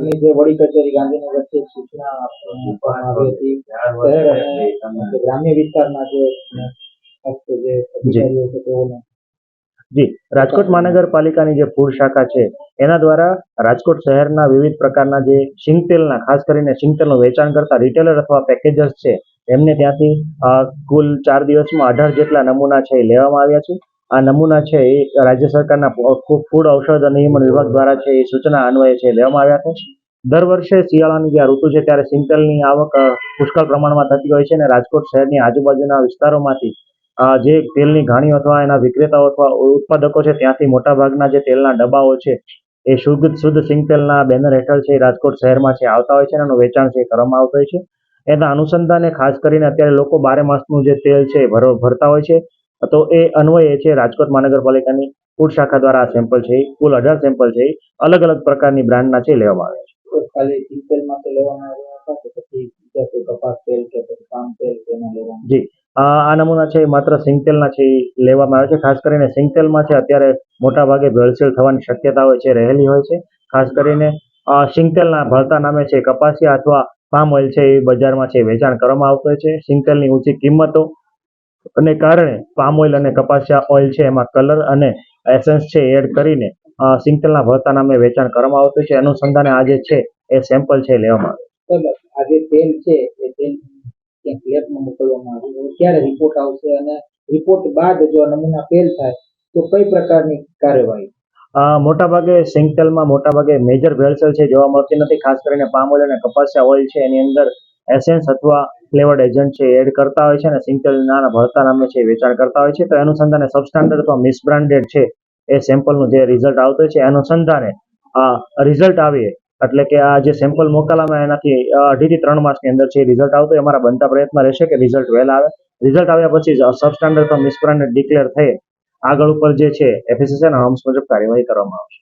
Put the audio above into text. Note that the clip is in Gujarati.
ની જે વડી કચેરી, ગાંધીનગર છે, સૂચના ગ્રામ્ય વિસ્તારના જે જે જી, રાજકોટ મહાનગરપાલિકાની જે ફૂડ શાખા છે, એના દ્વારા રાજકોટ શહેરના વિવિધ પ્રકારના જે સિંગતેલના ખાસ કરીને સિંગતેલનું વેચાણ કરતા રિટેલર અથવા પેકેજર્સ છે, એમને ત્યાંથી કુલ ચાર દિવસમાં અઢાર જેટલા નમૂના છે એ લેવામાં આવ્યા છે. આ નમૂના છે એ રાજ્ય સરકારના ફૂડ ઔષધ અને નિયમન વિભાગ દ્વારા છે એ સૂચના અન્વયે છે લેવામાં આવ્યા છે. દર વર્ષે શિયાળાની જે ઋતુ છે ત્યારે સિંગતેલની આવક પુષ્કળ પ્રમાણમાં થતી હોય છે અને રાજકોટ શહેરની આજુબાજુના વિસ્તારોમાંથી જે તેલની ઘાણીઓ અથવા એના વિક્રેતાઓ અથવા ઉત્પાદકો છે ત્યાંથી મોટાભાગના જે તેલના ડબ્બાઓ છે એ શુદ્ધ શુદ્ધ સિંગતેલના બેનર હેઠળ છે રાજકોટ શહેરમાં છે, આવતા હોય છે એનું વેચાણ છે કરવામાં આવતું હોય છે. એના અનુસંધાને ખાસ કરીને અત્યારે લોકો બારે માસનું જે તેલ છે ભરો, ભરતા હોય છે. તો એ અન્વયે છે રાજકોટ મહાનગરપાલિકાની ફૂડ શાખા દ્વારા આ સેમ્પલ છે એ કુલ અઢાર સેમ્પલ છે અલગ અલગ પ્રકારની બ્રાન્ડના છે લેવામાં છે. આવ્યા લેવામાં જી. આ નમૂના છે માત્ર સિંગતેલના છે લેવામાં આવે છે. ખાસ કરીને સિંગતેલમાં છે અત્યારે મોટા ભાગે ભેળસેળ થવાની શક્યતા હોય છે રહેલી હોય છે. ખાસ કરીને સિંગતેલના ભળતા નામે છે કપાસિયા અથવા પામ ઓઇલ છે એ બજારમાં છે વેચાણ કરવામાં આવતું હોય છે. સિંગતેલની ઊંચી કિંમતો અને કારણે પામ ઓઇલ અને કપાસિયા ઓઇલ છે એમાં કલર અને એસેન્સ છે એડ કરીને સિંગતેલના ભળતા નામે વેચાણ કરવામાં આવતું છે. અનુસંધાને આજે છે એ સેમ્પલ છે લેવામાં આવે આજે તેલ છે એ તેલ ક્યાંક લેબમાં મોકલવામાં આવ્યું. હવે ક્યારે રિપોર્ટ આવશે અને રિપોર્ટ બાદ જો નમૂના ફેલ થાય તો કઈ પ્રકારની કાર્યવાહી? મોટાભાગે સિંગતેલમાં મોટાભાગે મેજર ભેળસેળ છે જોવા મળતી નથી. ખાસ કરીને પામ ઓઇલ અને કપાસિયા ઓઇલ છે એની અંદર એસેન્સ અથવા ફ્લેવર્ડ એજન્ટ છે એડ કરતા હોય છે અને સિંગતેલના ભળતા નામે છે વેચાણ કરતા હોય છે. તો અનુસંધાને સબસ્ટાન્ડર્ડ અથવા મિસબ્રાન્ડેડ છે એ સેમ્પલનું જે રિઝલ્ટ આવતું છે અનુસંધાને આ રિઝલ્ટ આવીએ. એટલે કે આ જે સેમ્પલ મોકલામાં એનાથી અઢીથી ત્રણ માસની અંદર છે રિઝલ્ટ આવતું અમારા બનતા પ્રયત્ન રહેશે કે રિઝલ્ટ વહેલા આવે. રિઝલ્ટ આવ્યા પછી સબસ્ટાન્ડર્ડ અથવા મિસબ્રાન્ડેડ ડિક્લેર થઈ આગળ ઉપર જે છે એફએસએસ અને હમ્સ મુજબ કાર્યવાહી કરવામાં આવશે.